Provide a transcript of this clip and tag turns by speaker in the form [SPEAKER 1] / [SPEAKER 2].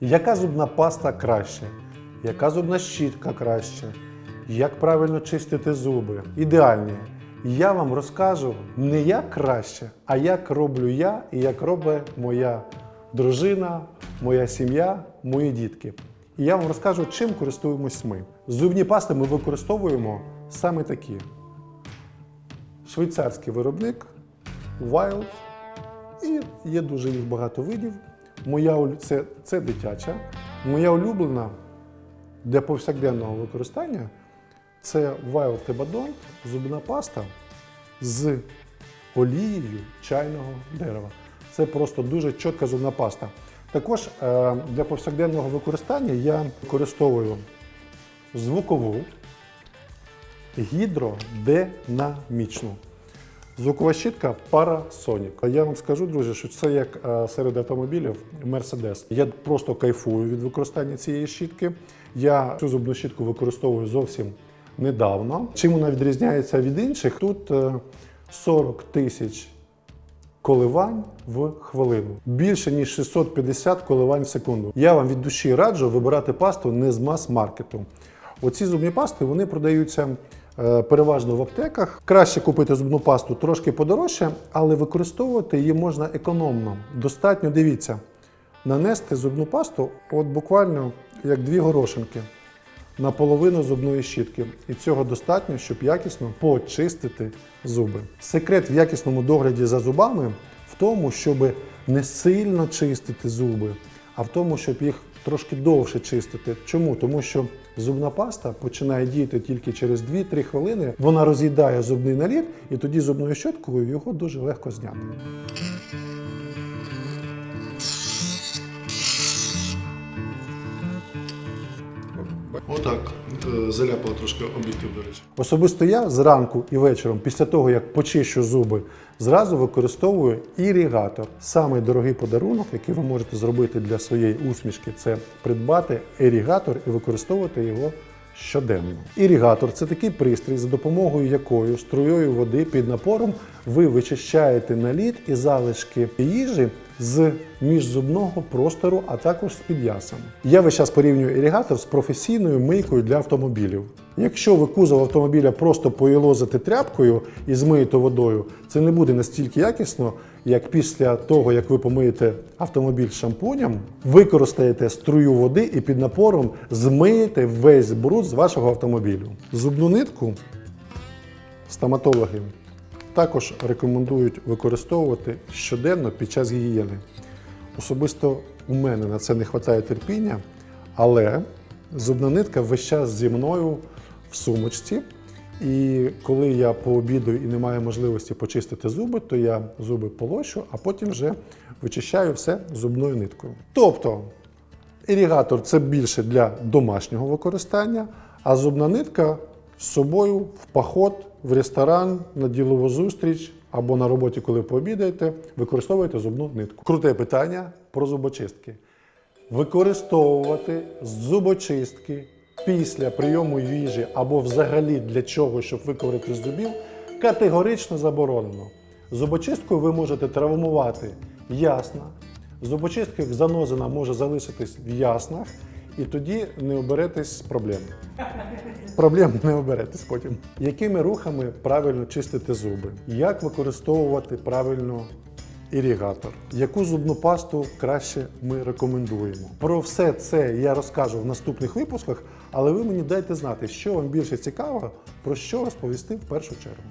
[SPEAKER 1] Яка зубна паста краще? Яка зубна щітка краще? Як правильно чистити зуби? Ідеальні. Я вам розкажу не як краще, а як роблю я і як робить моя дружина, моя сім'я, мої дітки. І я вам розкажу, чим користуємось ми. Зубні пасти ми використовуємо саме такі. Швейцарський виробник Wild. І є дуже їх багато видів. Моя це, це дитяча. Моя улюблена для повсякденного використання це Wild Tebadont, зубна паста з олією чайного дерева. Це просто дуже чітка зубна паста. Також е, для повсякденного використання я використовую звукову гідродинамічну. Звукова щітка Parasonic. Я вам скажу, друзі, що це як е, серед автомобілів Mercedes. Я просто кайфую від використання цієї щітки. Я цю зубну щітку використовую зовсім недавно. Чим вона відрізняється від інших? Тут е, 40 тисяч коливань в хвилину. Більше ніж 650 коливань в секунду. Я вам від душі раджу вибирати пасту не з мас-маркету. Оці зубні пасти вони продаються е, переважно в аптеках. Краще купити зубну пасту трошки подорожче, але використовувати її можна економно. Достатньо дивіться, нанести зубну пасту, от буквально як дві горошинки на половину зубної щітки. І цього достатньо, щоб якісно почистити зуби. Секрет в якісному догляді за зубами в тому, щоб не сильно чистити зуби, а в тому, щоб їх трошки довше чистити. Чому? Тому що зубна паста починає діяти тільки через 2-3 хвилини. Вона роз'їдає зубний наліт, і тоді зубною щоткою його дуже легко зняти. Отак заляпала трошки об'єктив, до речі. Особисто я зранку і вечором, після того як почищу зуби, зразу використовую іригатор. Самий дорогий подарунок, який ви можете зробити для своєї усмішки, це придбати іригатор і використовувати його щоденно. Іригатор це такий пристрій, за допомогою якої струєю води під напором ви вичищаєте наліт і залишки їжі з міжзубного простору, а також з під'ясом. Я весь час порівнюю іригатор з професійною мийкою для автомобілів. Якщо ви кузов автомобіля просто поїлозите тряпкою і змиєте водою, це не буде настільки якісно, як після того, як ви помиєте автомобіль шампунем, використаєте струю води і під напором змиєте весь бруд з вашого автомобілю. Зубну нитку стоматологи також рекомендують використовувати щоденно під час гігієни. Особисто у мене на це не вистачає терпіння, але зубна нитка весь час зі мною в сумочці. І коли я пообідаю і не маю можливості почистити зуби, то я зуби полощу, а потім вже вичищаю все зубною ниткою. Тобто іригатор це більше для домашнього використання, а зубна нитка з собою в поход, в ресторан, на ділову зустріч або на роботі, коли пообідаєте, використовуєте зубну нитку. Круте питання про зубочистки. Використовувати зубочистки після прийому їжі або взагалі для чого, щоб виковирити з зубів, категорично заборонено. Зубочисткою ви можете травмувати ясна. Зубочистка занозина може залишитись в яснах, і тоді не оберетесь з проблем. Проблем не оберетесь потім. Якими рухами правильно чистити зуби? Як використовувати правильно іригатор? Яку зубну пасту краще ми рекомендуємо? Про все це я розкажу в наступних випусках, але ви мені дайте знати, що вам більше цікаво, про що розповісти в першу чергу.